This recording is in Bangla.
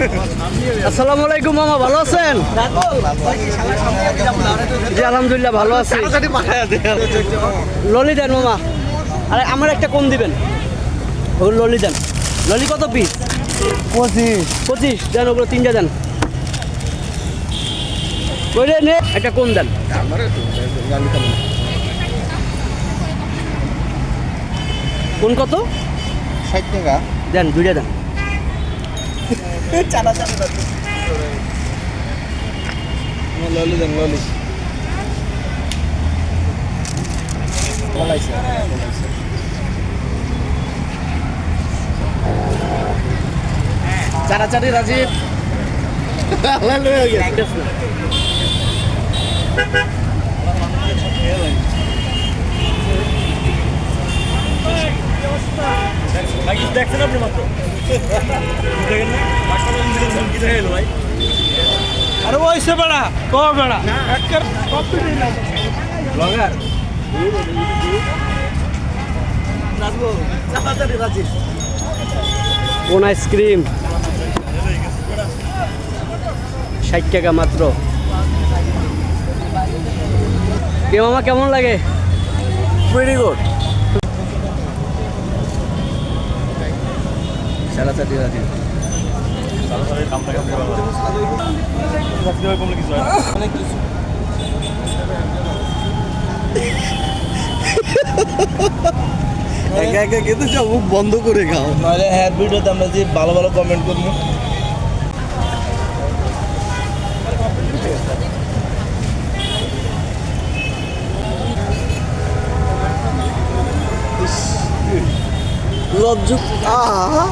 আসসালামু আলাইকুম মামা ভালো আছেন? জি আলহামদুলিল্লাহ ভালো আছি। ললি দেন মামা। আরে আমার একটা কোন দিবেন। ও ললি দেন। ললি কত পিস পঁচিশ। পঁচিশ। দেন ওগুলো তিনটা দেন। নে। একটা কোন দেন। কোন কত? ষাট টাকা। দেন দুইটা দেন। ললি চারাচারি রাজীব? দেখছেন আপনি মাত্র দেখেন না এলো ভাই আরে ওইসে বেড়া ক বেড়া ব্লগার কোন আইসক্রিম? ষাট টাকা মাত্র। কে মামা কেমন লাগে? ভেরি গুড চারাচারি রাজীব একা একা খেতে চাও মুখ বন্ধ করে খাও। নাহলে হ্যাঁ ভিডিওতে আমরা যে ভালো ভালো কমেন্ট করব। লজ্জ আহা।